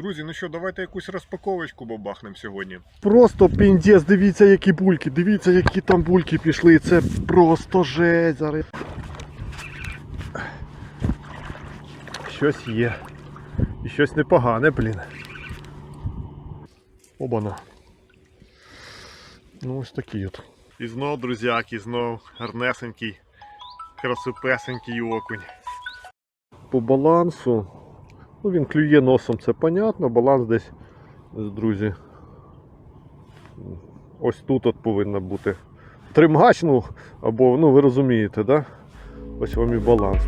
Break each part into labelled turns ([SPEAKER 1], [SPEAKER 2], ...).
[SPEAKER 1] Друзі, ну що, давайте якусь розпаковочку бабахнем сьогодні.
[SPEAKER 2] Просто піндець, дивіться, які бульки, дивіться, які там бульки пішли. Це просто жесть зараз. Щось є. І щось непогане, блін. Обана. Ну ось такий от. І знов, друзяки, знов гарнесенький, красопесенький окунь. По балансу. Ну він клює носом, це понятно, баланс десь, друзі, ось тут от повинна бути тримач, ну, або, ну ви розумієте, да? Ось вам і баланс.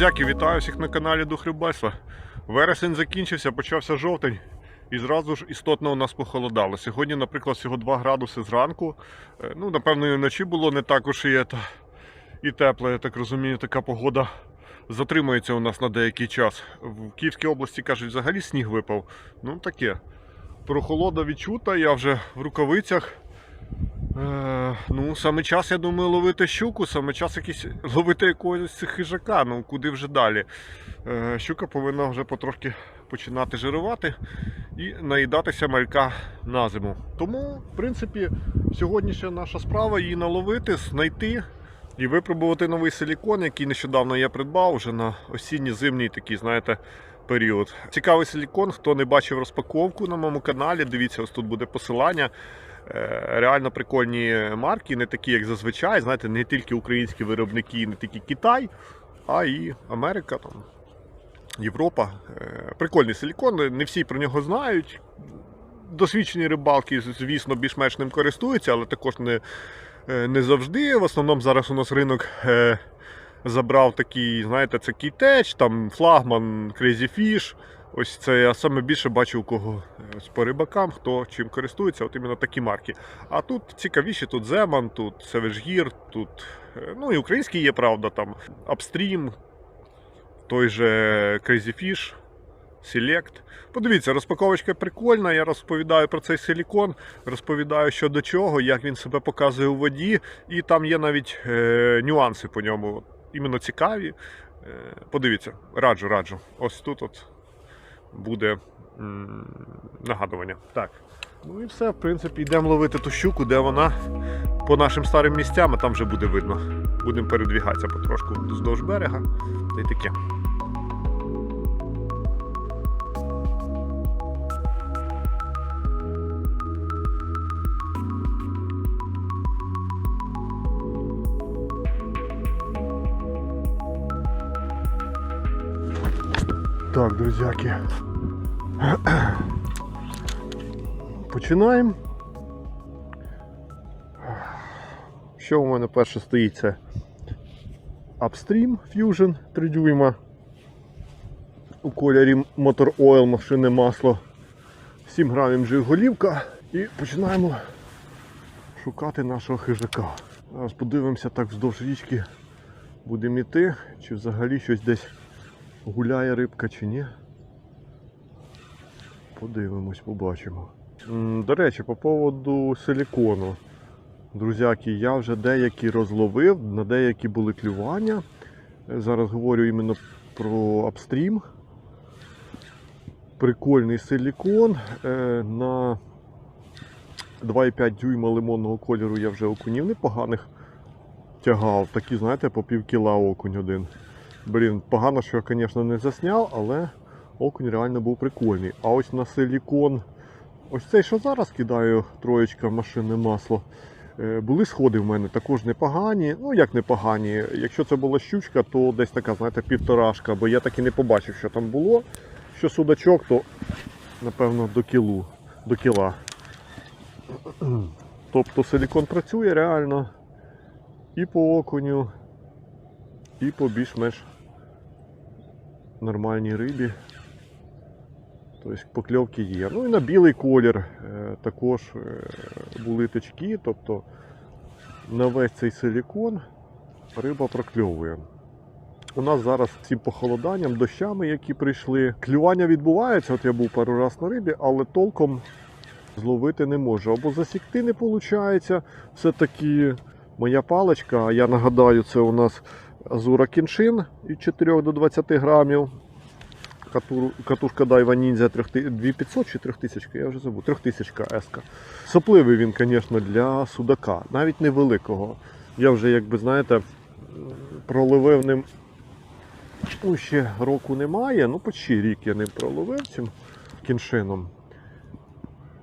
[SPEAKER 1] Друзяки, вітаю всіх на каналі Дух Рибальства. Вересень закінчився, почався жовтень. І зразу ж істотно у нас похолодало. Сьогодні, наприклад, всього 2 градуси зранку. Е, Ну, напевно, і вночі було не також і, ета- і тепло, я так розумію, така погода затримується у нас на деякий час. В Київській області, кажуть, взагалі сніг випав. Ну таке. Прохолода відчута, я вже в рукавицях. Е, ну, саме час, я думаю, ловити щуку, саме час якийсь ловити якогось хижака. Ну, куди вже далі. Е, щука повинна вже потрошки починати жирувати і наїдатися малька на зиму. Тому, в принципі, сьогоднішня наша справа її наловити, знайти і випробувати новий силікон, який нещодавно я придбав вже на осінньо-зимній такий, знаєте, період. Цікавий силікон, хто не бачив розпаковку на моєму каналі, дивіться, ось тут буде посилання. Е, Реально прикольні марки, не такі, як зазвичай. Знаєте, не тільки українські виробники, не тільки Китай, а і Америка, там, Європа. Е, Прикольний силікон, не всі про нього знають. Досвідчені рибалки, звісно, більш-менш ним користуються, але також не, е, не завжди. В основному зараз у нас ринок забрав такий, знаєте, це Кітеч, там флагман Crazy Fish. Ось це я саме більше бачу у кого е, ось по рибакам, хто чим користується, от іменно такі марки. А тут цікавіші, тут Земан, тут Gear, тут е, ну і українські є, правда, там Upstream, той же Crazy Fish, Select. Подивіться, розпаковочка прикольна. Я розповідаю про цей силікон, розповідаю, що до чого, як він себе показує у воді, і там є навіть е, нюанси по ньому, іменно цікаві. Е, подивіться, раджу, раджу. Ось тут от буде нагадування. Так. Ну і все, в принципі, йдемо ловити ту щуку, де вона по нашим старим місцям, а там вже буде видно. Будемо передвігатися потрошку вздовж берега. Та й таке.
[SPEAKER 2] Так, друзяки. Починаємо. Що у мене перше стоїть? Це Upstream Fusion 3 дюйма. У кольорі Motor Oil машинне масло. 7 грамів жиголівка. І починаємо шукати нашого хижака. Зараз подивимося так вздовж річки. Будемо йти, чи взагалі щось десь гуляє рибка чи ні. Подивимось, побачимо. До речі, по поводу силікону. Друзяки, я вже деякі розловив, на деякі були клювання. Е, Зараз говорю іменно про апстрім. Прикольний силікон. Е, На 2,5 дюйма лимонного кольору я вже окунів непоганих тягав. Такі, знаєте, по пів кіла окунь один. Блін, погано, що я, звісно, не засняв, але окунь реально був прикольний. А ось на силікон, ось цей, що зараз кидаю, троєчка машинне масло. е, Були сходи в мене також непогані. Ну як непогані. Якщо це була щучка, то десь така, знаєте, півторашка, бо я так і не побачив, що там було. Що судачок, то напевно до кілу, до кіла. Тобто силікон працює реально і по окуню, і по більш-менш нормальній рибі. Тобто покльовки є. Ну і на білий колір е, також е, були тички, тобто на весь цей силікон риба прокльовує. У нас зараз цим похолоданням, дощами, які прийшли, клювання відбувається. От я був пару раз на рибі, але толком зловити не можу. Або засікти не виходить. Все-таки моя паличка, я нагадаю, це у нас Азура Кіншин від 4 до 20 грамів. Катушка Дайва Ніндзя 2500 чи 3000, я вже забув, 3000 еска. Сопливий він, звісно, для судака, навіть невеликого. Я вже, якби знаєте, проловив ним. Ну, ще року немає, ну почти рік я ним проловив цим кіншином.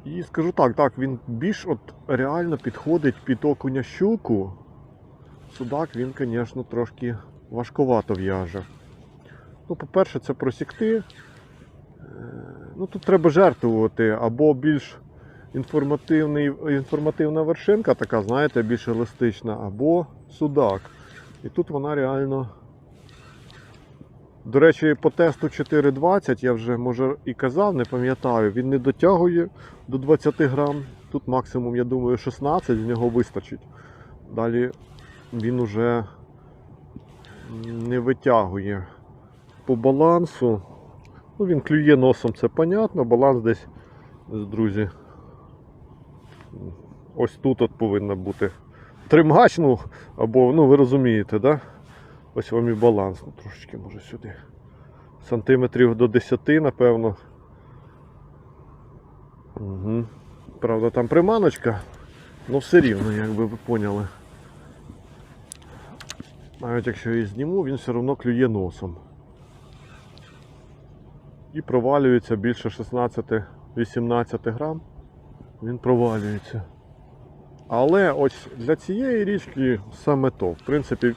[SPEAKER 2] І скажу так, так, він більш от реально підходить під окуня щуку. Судак він, звісно, трошки важковато в'яже. Ну, по-перше, це просікти. Е, Ну, тут треба жертвувати або більш інформативний, інформативна вершинка, така, знаєте, більш еластична, або судак. І тут вона реально. До речі, по тесту 4.20 я вже може і казав, не пам'ятаю, він не дотягує до 20 грам. Тут максимум, я думаю, 16 з нього вистачить. Далі він уже не витягує по балансу. Ну, він клює носом, це понятно. Баланс десь, друзі. Ось тут от повинна бути тримач, ну, або, ну ви розумієте, да? Ось вам і баланс. Ну, трошечки може сюди. Сантиметрів до 10, напевно. Угу. Правда, там приманочка, але все рівно, якби ви поняли. Навіть якщо її зніму, він все одно клює носом. І провалюється більше 16-18 грам. Він провалюється. Але ось для цієї річки саме то. В принципі,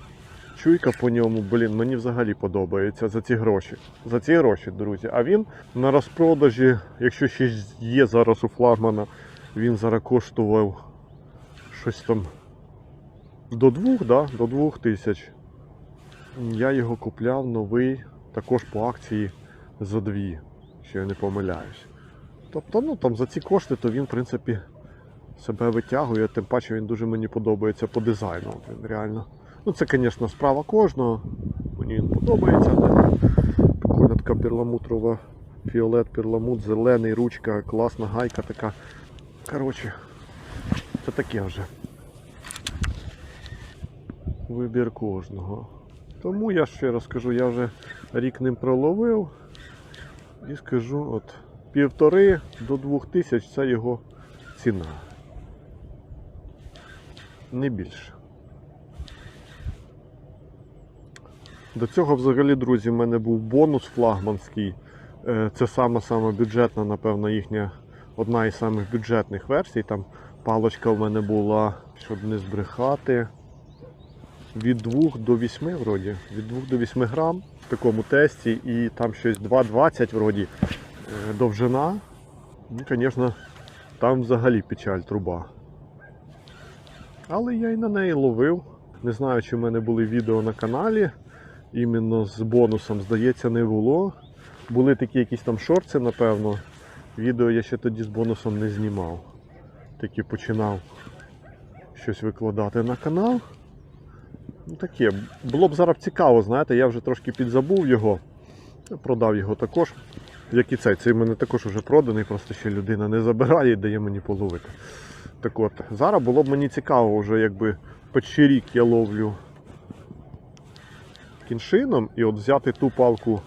[SPEAKER 2] чуйка по ньому, блін, мені взагалі подобається за ці гроші. За ці гроші, друзі. А він на розпродажі, якщо ще є зараз у флагмана, він зараз коштував щось там до двох, да? до двох тисяч. Я його купляв новий, також по акції за дві, якщо я не помиляюсь. Тобто, ну там за ці кошти, то він, в принципі, себе витягує, тим паче він дуже мені подобається по дизайну. Він реально. Ну це, звісно, справа кожного. Мені він подобається. Прикольна така перламутрова, фіолет, перламут, зелений, ручка, класна гайка така. Коротше, це таке вже. Вибір кожного. Тому я ще раз скажу, я вже рік ним проловив. І скажу, от півтори до двох тисяч це його ціна. Не більше. До цього взагалі, друзі, в мене був бонус флагманський. Е, Це сама сама бюджетна, напевно, їхня одна із самих бюджетних версій. Там палочка в мене була, щоб не збрехати. Від 2 до 8 вроді. Від 2 до 8 грам в такому тесті і там щось 2,20 вроді е, довжина. Ну, звісно, там взагалі печаль труба. Але я і на неї ловив. Не знаю, чи в мене були відео на каналі. Іменно з бонусом, здається, не було. Були такі якісь там шорти, напевно. Відео я ще тоді з бонусом не знімав. Тільки починав щось викладати на канал. Ну таке. Було б зараз цікаво, знаєте, я вже трошки підзабув його. Продав його також. Як і цей. Цей в мене також вже проданий, просто ще людина не забирає і дає мені половити. Так от, зараз було б мені цікаво, вже якби почти рік я ловлю кіншином і от взяти ту палку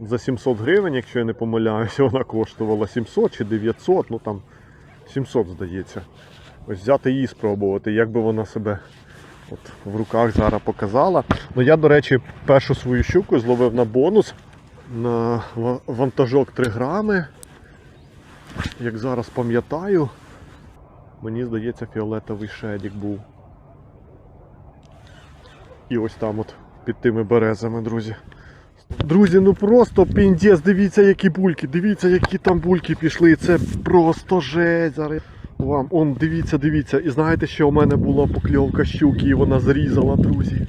[SPEAKER 2] за 700 гривень, якщо я не помиляюся, вона коштувала 700 чи 900, ну там 700 здається. Ось взяти її спробувати, як би вона себе от в руках зараз показала. Ну я, до речі, першу свою щуку зловив на бонус на вантажок 3 грами. Як зараз пам'ятаю, мені здається, фіолетовий шедік був. І ось там от під тими березами, друзі. Друзі, ну просто піндець, дивіться, які бульки, дивіться, які там бульки пішли. Це просто жесть зараз. Вам, он, дивіться, дивіться. І знаєте, що у мене була покльовка щуки, і вона зрізала, друзі.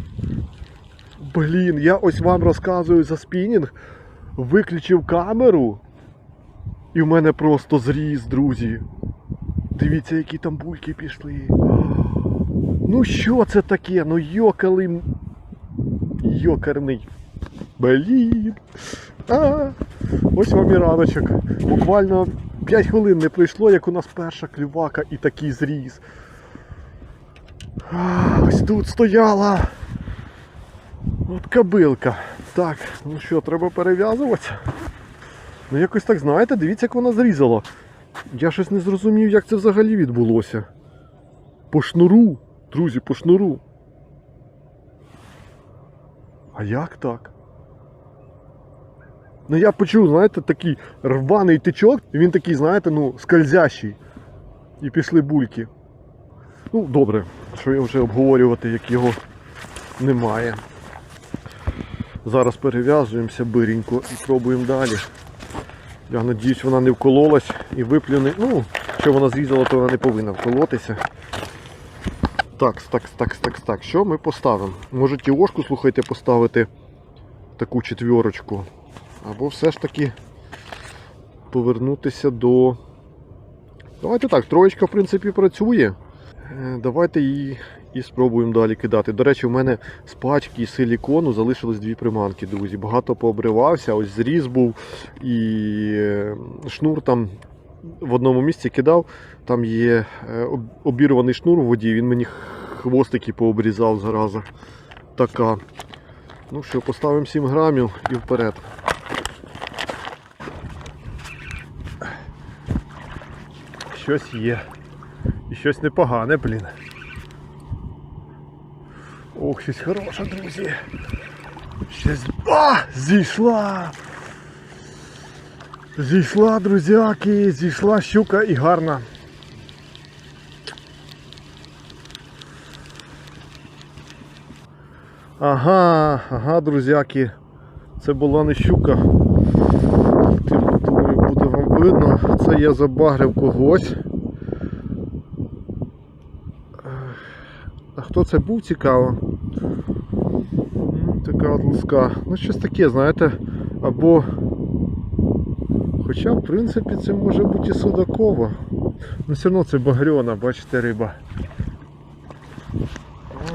[SPEAKER 2] Блін, я ось вам розказую за спінінг. Виключив камеру. І в мене просто зріз, друзі. Дивіться, які там бульки пішли. Ну що це таке? Ну йокали. Йокарний. Блін. А, ось вам і раночок. Буквально 5 хвилин не пройшло, як у нас перша клювака і такий зріз. Ось тут стояла. От кобилка. Так, ну що, треба перев'язуватися. Ну якось так, знаєте, дивіться, як вона зрізала. Я щось не зрозумів, як це взагалі відбулося. По шнуру, друзі, по шнуру. А як так? Ну я почув, знаєте, такий рваний тичок, і він такий, знаєте, ну, скользящий. І пішли бульки. Ну, добре, що я вже обговорювати, як його немає. Зараз перев'язуємося биренько і пробуємо далі. Я надіюсь, вона не вкололась і виплюне. Ну, якщо вона зрізала, то вона не повинна вколотися. Так, так, так, так, так. Що ми поставимо? Може тіошку, слухайте, поставити таку четвірочку. Або все ж таки повернутися до. Давайте так, троєчка в принципі працює. Е, Давайте її і спробуємо далі кидати. До речі, у мене з пачки силікону залишились дві приманки, друзі. Багато пообривався, ось зріз був і е, шнур там в одному місці кидав. Там є е, обірваний шнур у воді, він мені хвостики пообрізав зараза. Така. Ну що, поставимо 7 грамів і вперед. Щось є. І щось непогане, блін. Ох, щось хороше, друзі. Щось. А! Зійшла! Зійшла, друзяки, зійшла щука і гарна. Ага, ага, друзяки. Це була не щука. Тим, Думаю, буде вам видно. Це я забагрив когось. А хто це був цікаво? Така от луска. Ну щось таке, знаєте, або. Хоча, в принципі, це може бути і судакова. Ну все одно це багрьона, бачите, риба.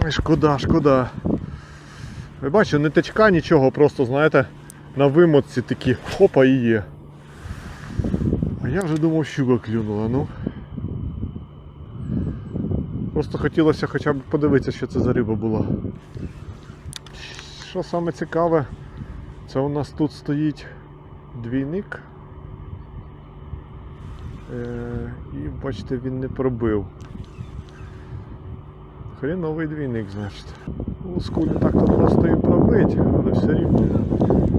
[SPEAKER 2] Ой, шкода, шкода. Ви бачите, не течка нічого, просто, знаєте, на вимотці такі хопа і є. А я вже думав, щука клюнула, ну. Просто хотілося хоча б подивитися, що це за риба була. Що саме цікаве, це у нас тут стоїть двійник. Е, і бачите, він не пробив. Хріновий двійник, значить. Луску не так то просто і пробить, але все рівно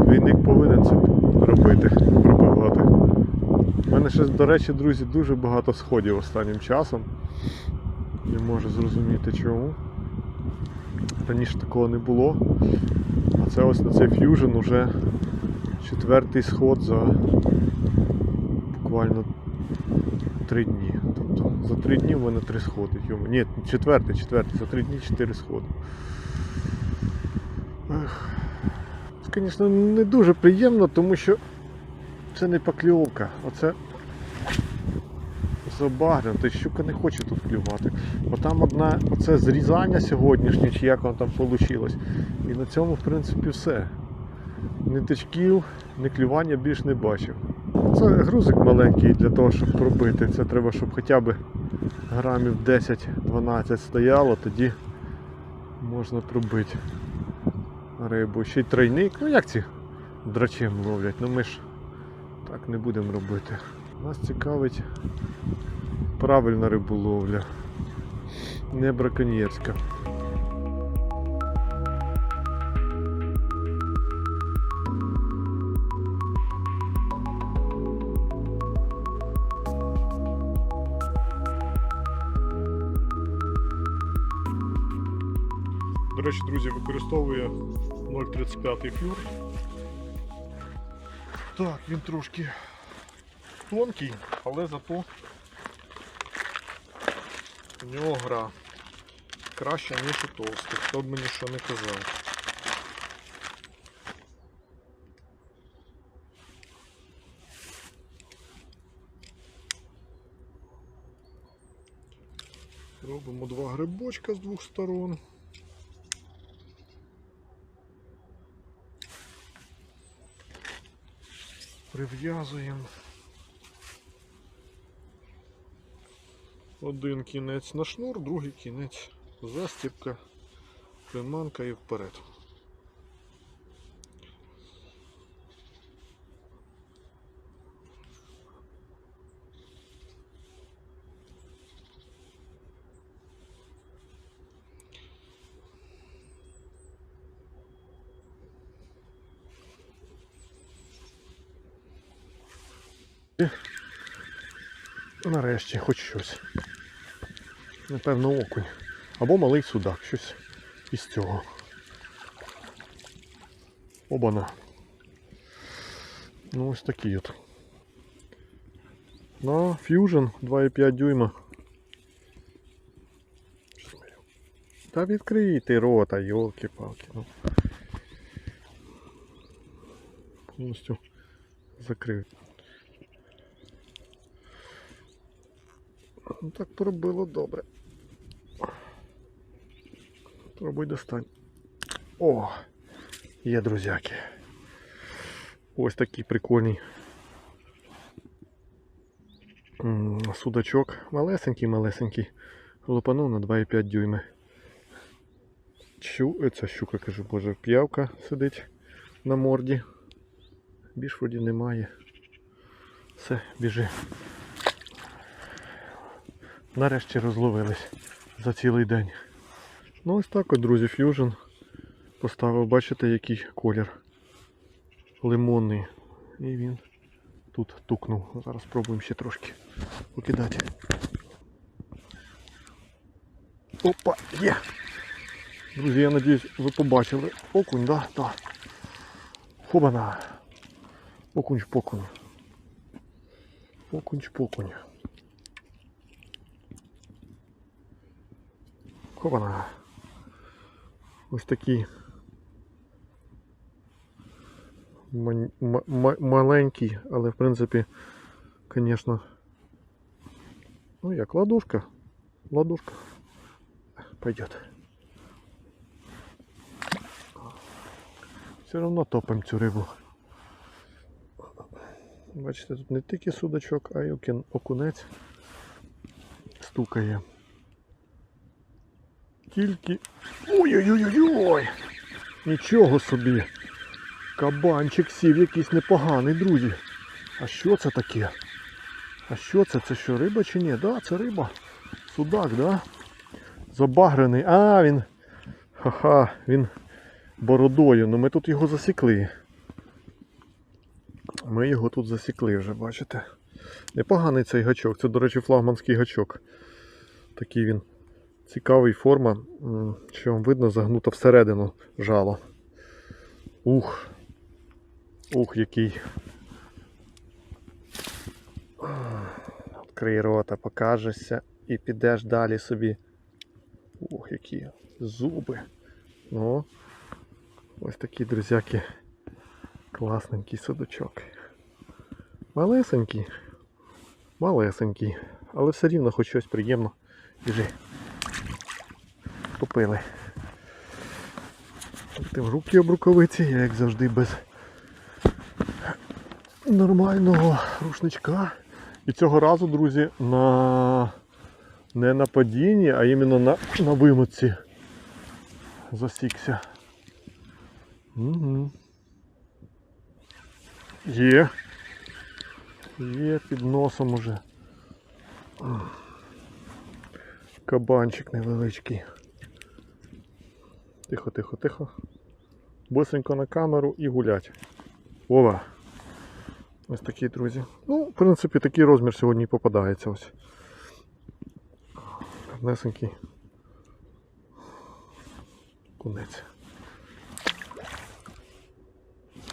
[SPEAKER 2] двійник повинен це робити, пробивати. У мене ще, до речі, друзі, дуже багато сходів останнім часом. Не можу зрозуміти чому. Раніше такого не було. А це ось на цей ф'южн уже четвертий сход за буквально три дні. Тобто за три дні в мене три сходи. Ні, четвертий, четвертий, за три дні чотири сходи. Ех. Звісно, не дуже приємно, тому що це не покльовка, оце забагрено, то щука не хоче тут клювати. Бо там одна, оце зрізання сьогоднішнє, чи як воно там вийшло. І на цьому, в принципі, все. Ні тичків, ні клювання більш не бачив. Це грузик маленький для того, щоб пробити. Це треба, щоб хоча б грамів 10-12 стояло, тоді можна пробити рибу. Ще й тройник. Ну як ці драчем ловлять? Ну ми ж так не будемо робити. Нас цікавить правильна риболовля, не браконьєрська. До речі, друзі, використовує 0,35 флюр. Так, він трошки тонкий, але зато у нього гра краще, ніж у товстих, хто б мені що не казав. Робимо два грибочка з двох сторон. Прив'язуємо. Один кінець на шнур, другий кінець застібка, приманка і вперед. Нарешті хоч щось. Напевно, окунь. Або малий судак, щось із цього. Обана. Ну ось такий от. На Fusion 2,5 дюйма. Та відкрийте рота, йолки-палки. Ну. Повністю закрив. Ну так пробило добре. Пробуй достань. О! Є друзяки. Ось такий прикольний судачок. Малесенький, малесенький. Лопанув на 2,5 дюйми. Чу, е, це щука, кажу, боже, п'явка сидить на морді. Більш вроді немає. Все, біжи. Нарешті розловились за цілий день. Ну ось так от, друзі, ф'южн поставив, бачите, який колір лимонний. І він тут тукнув. Зараз спробуємо ще трошки покидати. Опа, є! Друзі, я надіюсь, ви побачили. Окунь, да? Да. Хобана. Окунь шпокунь. Шпокунь. Ось такі маленький, але в принципі, звісно, ну як ладушка. Ладушка. Пойдет. Все равно топимо цю рибу. Бачите, тут не тільки судачок, а й окунець стукає. Тільки. Ой-ой-ой-ой! Нічого собі! Кабанчик сів якийсь непоганий, друзі. А що це таке? А що це? Це що, риба чи ні? Да, це риба. Судак, да? Забагрений. А, він. Ха-ха, він бородою. Ну ми тут його засікли. Ми його тут засікли вже, бачите? Непоганий цей гачок. Це, до речі, флагманський гачок. Такий він цікавий форма, що вам видно, загнута всередину жало. Ух. Ух, який. Відкрий рота, покажешся і підеш далі собі. Ух, які зуби. Ну, ось такі, друзяки, класненький судочок. Малесенький, малесенький, але все рівно хоч щось приємно. Біжи. Купили. Тим руки об рукавиці, я як завжди без нормального рушничка. І цього разу, друзі, на не на падінні, а іменно на, на вимутці засікся. Угу. Є. Є під носом уже. Кабанчик невеличкий. Тихо, тихо, тихо. Босенько на камеру і гулять. Ова. Ось такі, друзі. Ну, в принципі, такий розмір сьогодні і попадається ось. Гарнесенький. Кунець.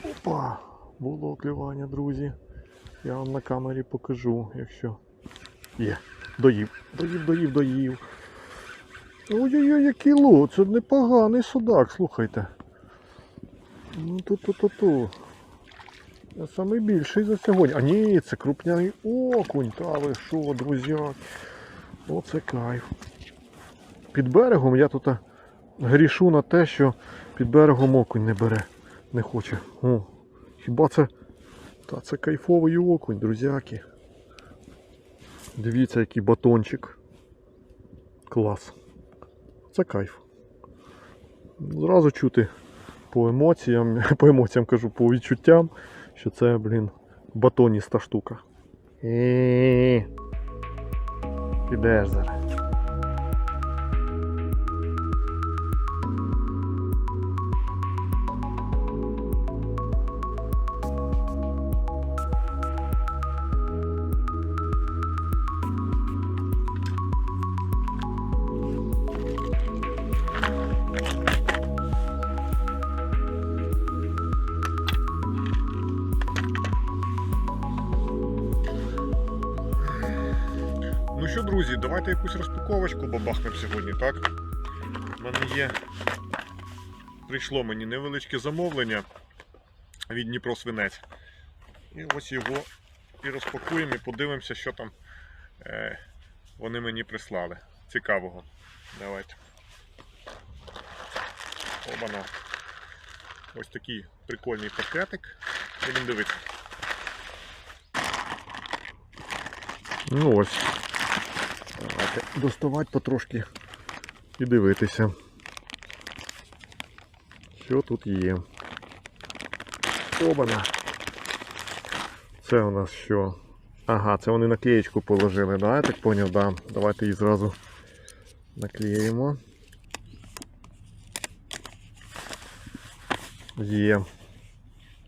[SPEAKER 2] Опа! Було клювання, друзі. Я вам на камері покажу, якщо є. Доїв, доїв, доїв, доїв. Ой-ой-ой, який лот, це непоганий судак, слухайте. Ну ту-ту-ту-ту. Це Самий більший за сьогодні. А ні, це крупняний окунь. Та ви що, друзі? Оце кайф. під берегом я тут грішу на те, що під берегом окунь не бере. Не хоче. О, хіба це. Та це кайфовий окунь, друзяки. Дивіться, який батончик. Клас. Це кайф. Зразу чути по емоціям, по емоціям кажу, по відчуттям, що це, блін, батоніста штука. І підеш зараз.
[SPEAKER 1] Розпаковочку сьогодні, так? У мене є. Прийшло мені невеличке замовлення від Дніпро Свинець. І ось його і розпакуємо і подивимося, що там е, вони мені прислали. Цікавого. Давайте. Обана. Ось такий прикольний пакетик. Будемо дивитися.
[SPEAKER 2] Ну ось. Давайте доставати потрошки і дивитися. Що тут є? Обана. Це у нас що? Ага, це вони наклеєчку положили, да? Я так поняв, да. Давайте її зразу наклеїмо. Є.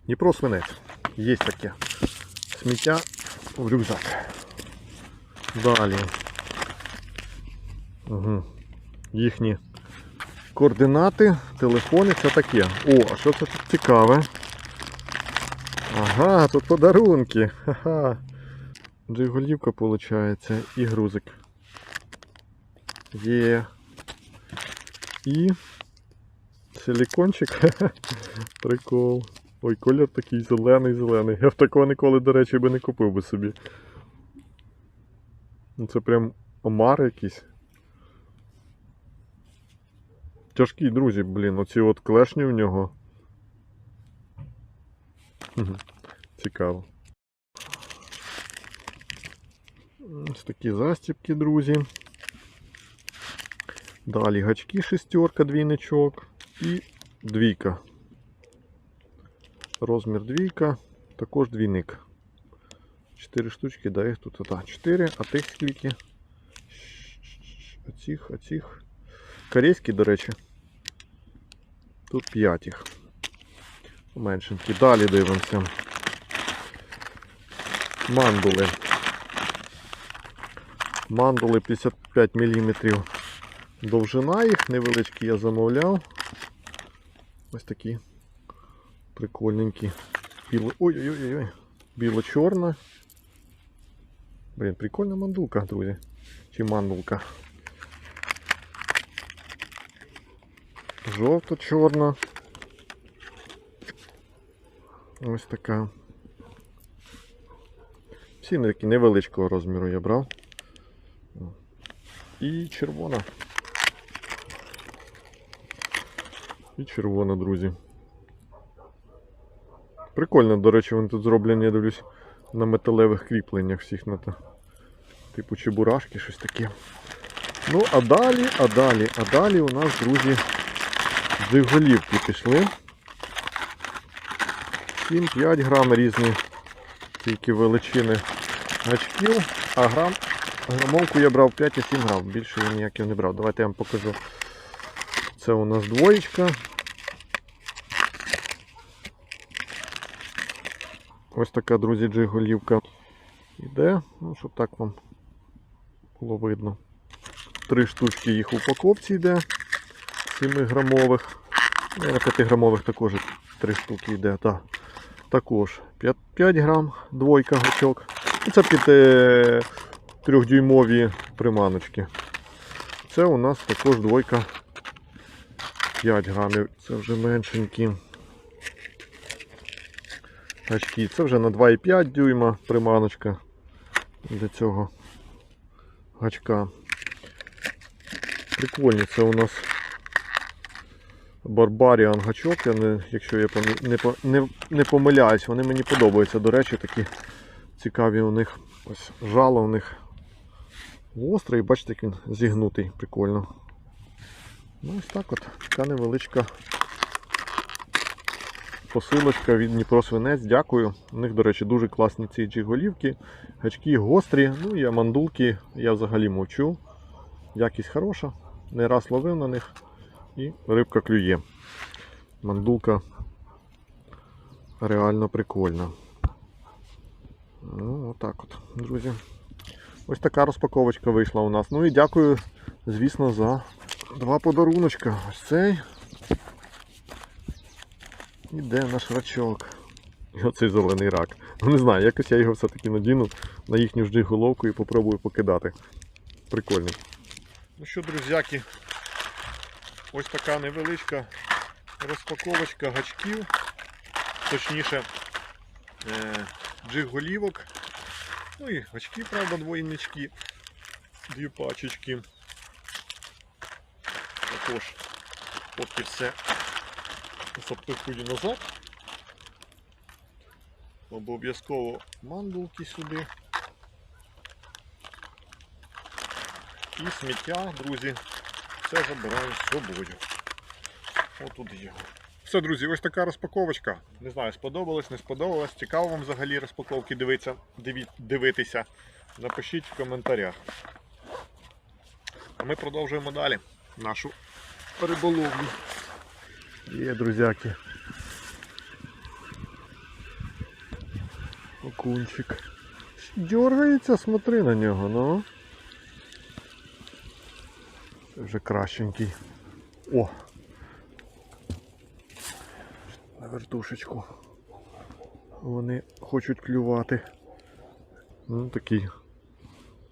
[SPEAKER 2] Дніпро свинець. Є таке. Сміття в рюкзак. Далі. Угу. Їхні координати, телефони, це таке. О, а що це тут цікаве? Ага, тут подарунки. Ха-ха. Джиголівка, виходить, і грузик. Є. І силікончик. Прикол. Ой, колір такий зелений-зелений. Я б такого ніколи, до речі, би не купив би собі. Ну це прям омар якийсь. Тяжкий, друзі, блін, оці от клешні в нього. Цікаво. Ось такі застібки, друзі. Далі гачки шестерка, двійничок і двійка. Розмір двійка, також двійник. Чотири штучки, да, їх тут да, 4, а тих скільки? Оцих, оцих. Корейські, до речі. Тут 5 їх. Меншенькі. Далі дивимося. Мандули. Мандули 55 мм. Довжина їх, невеличкі я замовляв. Ось такі прикольненькі. Ой-ой-ой. Біло-чорна. Блін, прикольна мандулка, друзі. Чи мандулка. Жовто-чорна. Ось така. Всі такі невеличкого розміру я брав. І червона. І червона, друзі. Прикольно, до речі, вони тут зроблені, я дивлюсь, на металевих кріпленнях всіх на то. Типу чебурашки, щось таке. Ну, а далі, а далі, а далі у нас, друзі, дзиголівки пішли. 7-5 грам різні тільки величини гачків, а грам, грамовку я брав 5,7 грам. Більше я ніяких не брав. Давайте я вам покажу. Це у нас двоєчка. Ось така, друзі, джиголівка іде, ну, щоб так вам було видно. Три штучки їх в упаковці йде 7 грамових. Ну, на 5 грамових також три штуки йде. Та, також 5, 5 грам, двойка гачок. І це під е, трьохдюймові приманочки. Це у нас також двойка 5 грамів. Це вже меншенькі. Гачки. Це вже на 2,5 дюйма приманочка для цього гачка. Прикольні, це у нас Барбаріан гачок, я не, якщо я не, не, не помиляюсь, вони мені подобаються. До речі, такі цікаві у них ось жало у них гострий, бачите, як він зігнутий, прикольно. Ну ось так от, така невеличка посилочка від Дніпро Свинець. Дякую. У них, до речі, дуже класні ці джиголівки. Гачки гострі, ну і мандулки я взагалі мовчу. Якість хороша. Не раз ловив на них і рибка клює. Мандулка реально прикольна. Ну, отак от, друзі. Ось така розпаковочка вийшла у нас. Ну і дякую, звісно, за два подаруночка. Ось цей. І де наш рачок? І оцей зелений рак. Ну не знаю, якось я його все-таки надіну на їхню ж головку і попробую покидати. Прикольний.
[SPEAKER 1] Ну що, друзяки, ось така невеличка розпаковочка гачків, точніше е, джиг-голівок. Ну і гачки, правда, двойнички, дві пачечки. Також поки все запихую назад. Обов'язково мандулки сюди. І сміття, друзі, все забираю з собою. Отут його. Все, друзі, ось така розпаковочка. Не знаю, сподобалось, не сподобалось. Цікаво вам взагалі розпаковки дивитися, дивитися. Напишіть в коментарях. А ми продовжуємо далі нашу риболовлю.
[SPEAKER 2] Є, друзяки. Окунчик. Дергається, смотри на нього, ну. Вже кращенький. О! На вертушечку. Вони хочуть клювати. Ну, такий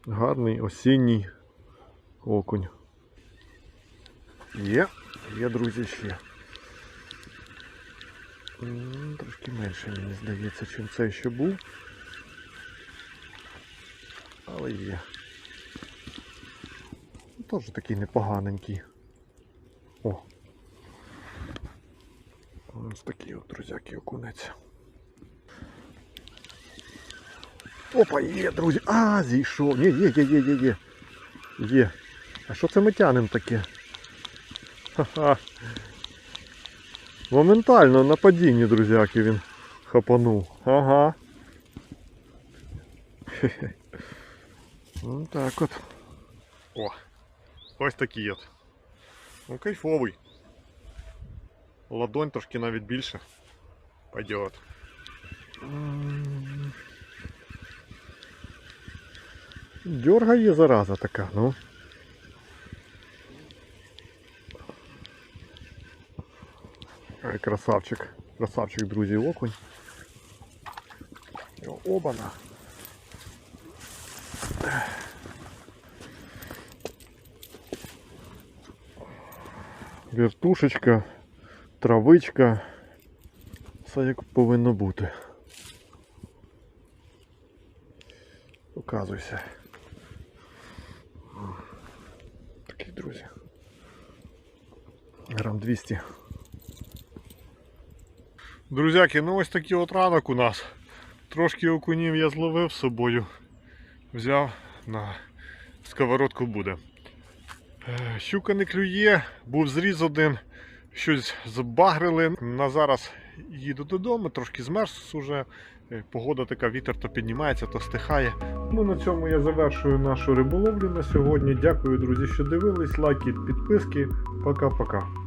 [SPEAKER 2] гарний осінній окунь. Є, є, друзі, ще. Трошки менше, мені здається, чим цей ще був. Але є. Теж такий непоганенький. О. Ось такий от, друзяки, окунець. Опа, є, друзі! А, зійшов! Ні, є, є, є, є, є. Є. А що це ми тянемо таке? Ха-ха. Моментально на падінні, друзяки, він хапанув. Ага. Хе-хе. Ну так от.
[SPEAKER 1] О, ось такий от. Ну, кайфовий. Ладонь трошки навіть більше. Пойдет.
[SPEAKER 2] М. Дьоргає зараза така, ну. Ай, красавчик. Красавчик, друзі, окунь. О, Обана. Вертушечка, травичка. Все як повинно бути. Показуйся. Такий, друзі. Грам 200.
[SPEAKER 1] Друзяки, ну ось такий от ранок у нас. Трошки окунів я зловив з собою. Взяв на сковородку буде. Щука не клює, був зріз один, щось збагрили. На зараз їду додому, трошки змерз уже. Е, Погода така, вітер то піднімається, то стихає. Ну на цьому я завершую нашу риболовлю на сьогодні. Дякую, друзі, що дивились. Лайки, підписки. Пока-пока.